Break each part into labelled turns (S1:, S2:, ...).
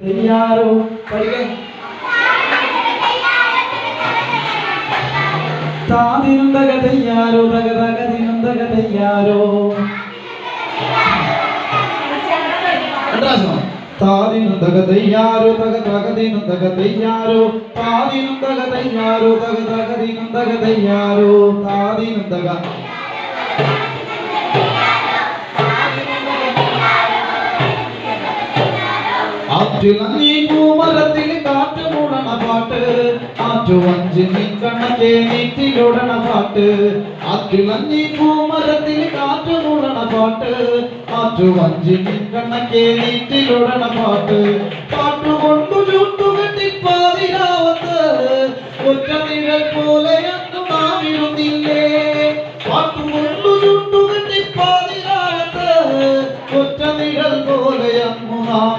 S1: തയ്യാറോ പഠിക്കാൻ താതിനും തക തയ്യാറോ തക തകതിനും തക തയ്യാറോ താതിനും തക തയ്യാറോ തക തകതിനും തക തയ്യാറോ താതിനും തക തയ്യാറോ തക തകതിനും തക തയ്യാറോ താതിനും തക ആറ്റിലങ്ങി പൂമരത്തിൽ കാറ്റ് മൂടണ പാട്ട്. ആറ്റു വഞ്ചി നിക്കണക്കെ നീറ്റിലൊടണ പാട്ട്. ആറ്റിലങ്ങി പൂമരത്തിൽ കാറ്റ് മൂടണ പാട്ട്. ആറ്റു വഞ്ചി നിക്കണക്കെ നീറ്റിലൊടണ പാട്ട്. പാട്ടുകൊണ്ടു ചുട്ടുകെട്ടി പാതിരാവത്ത്. പോലെ അന്നു നാം ഇരുന്നില്ലേ പാട്ടുകൊണ്ടു ചുട്ടുകെട്ടി പാതിരാവത്ത്. പോലെ അന്നു നാം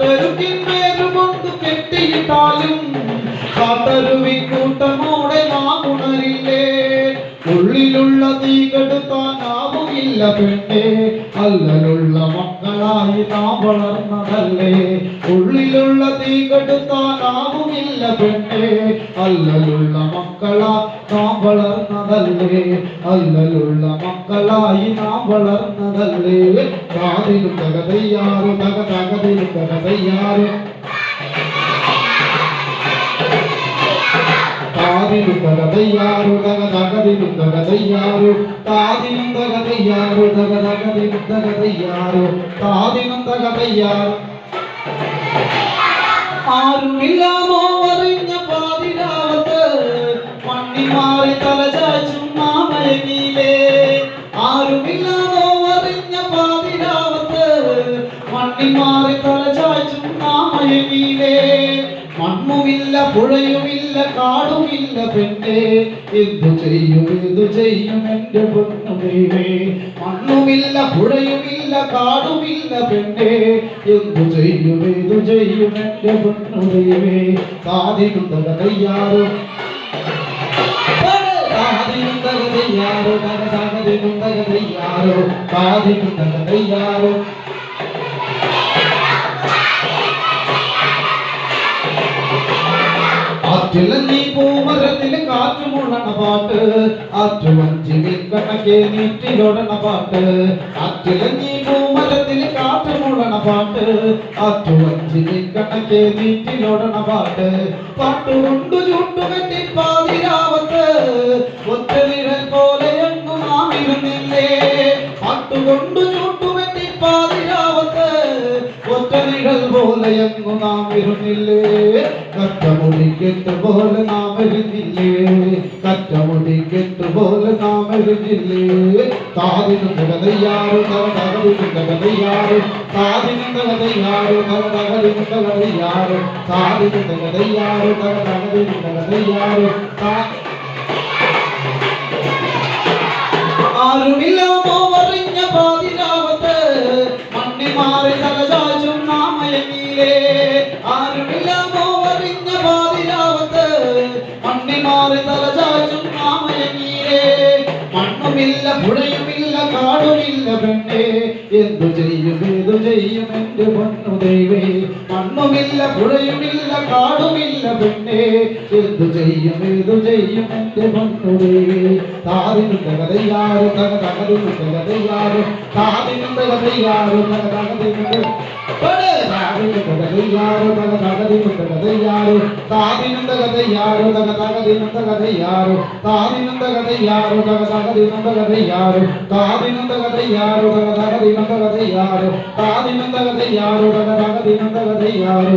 S1: കാട്ടരുകിൻ വേരുകൊണ്ടു കെട്ടിയിട്ടാലും കാട്ടരുവി കൂട്ടമോടെ നാം ഉണരില്ലേ ഉള്ളിലുള്ള തീ കെടുത്താനാവുകില്ല പെണ്ണെ. അല്ലലുള്ള മക്കളായി നാം വളർന്നതല്ലേ. ഉള്ളിലുള്ള തീ കെടുത്താനാവുകില്ല പെണ്ണെ. അല്ലലുള്ള മക്കളാ നാം വളർന്നതല്ലേ. അല്ലലുള്ള മക്കളായി നാം വളർന്നതല്ലേ. കാതിനും തകതയ്യാറ് തക തകതിനും തകതയ്യാറ്. തകതയ്യാറു തക തകതിനും തകതയ്യാറു താതിനും തകതയ്യാറു തക തകതിനും തകതയ്യാറു താതിനും തകതയ്യാറു ആരുമില്ലാമോ അറിഞ്ഞ പാതിരാവത്ത്. മണ്ണി മാറി തലചാച്ചും മാമയങ്ങിയിലേ ആരുമില്ലാമോ അറിഞ്ഞ പാതിരാവത്ത്. മണ്ണി മാറി തലചാച്ചും മാമയങ്ങിയിലേ മണ്ണുമില്ല പുഴയുമില്ല കാടുമില്ല പെണ്ണെ. എന്തു ചെയ്യും എന്തു ചെയ്യും എന്റെ പൊന്നു മണ്ണുമില്ല പുഴയുമില്ല കാടുമില്ല പെണ്ണെ. എന്തു ചെയ്യും എന്തു ചെയ്യും എന്റെ പൊന്നു ദൈവേ തക തയ്യാറോ തക തയ്യാറോ തയ്യാറോ ആറ്റിലഞ്ഞി പൂമരത്തിൽ കാറ്റു മുഴണ പാട്ട് ആറ്റുവഞ്ചി മീൻകണക്കെ നീറ്റിലൊടണ പാട്ട് ആറ്റിലഞ്ഞി പൂമരത്തിൽ കാറ്റു മുഴണ പാട്ട് ആറ്റുവഞ്ചി മീൻകണക്കെ നീറ്റിലൊടണ പാട്ട്. പാട്ടുകൊണ്ട് ചുട്ടുകെട്ടി പാതിരാവത്ത് ഒറ്റ നിഴൽ പോലെ എങ്ങും ആയിരുന്നില്ലേ പാട്ടുകൊണ്ട് ചുട്ടുകെട്ടി എങ്ങു നാം ഇരുന്നില്ലേ? കറ്റമുടിക്കെട്ട് പോലെ നാം എഴുതില്ലേ കറ്റമുടിക്കെട്ട് പോലെ നാം എഴുതില്ലേ താതിന് തകതയ്യാറ് തക തകതിനും തകതയ്യാറ്. താതിനും തകതയ്യാറ് തക തകതിനും തകതയ്യാറ്. താതിനും തകതയ്യാറ് തക തകതിനും തകതയ്യാറ്. താ മാറി തലചാച്ചും നാമയങ്ങിയിലേ മണ്ണുമില്ല പുഴയുമില്ല കാടുമില്ല പെണ്ണെ എന്തു ചെയ്യും ഏതു ചെയ്യും എന്റെ പൊന്നു ദൈവേ? മണ്ണുമില്ല പുഴയുമില്ല കാടുമില്ല പെണ്ണേ. എന്തു ചെയ്യും ഏതു ചെയ്യും എന്റെ പൊന്നു ദൈവേ? താതിനും തകതയ്യാറ് തക തകതിനും തകതയ്യാറ്. താതിനും തകതയ്യാറ് തക തകതിനും കഥയാറ് തക തകതിനും കഥയാറ് താതിനും കഥയാറ് തക തകതിനും തകതയ്യാറ്. താതിനും തകതയ്യാറ് തക തകതിനും തകതയ്യാറ് താതിനും തകതയ്യാറ് തക തകതിനും തകതയ്യാറ് താതിനും തകതയ്യാറ് തക തകതിനും തകതയ്യാറ്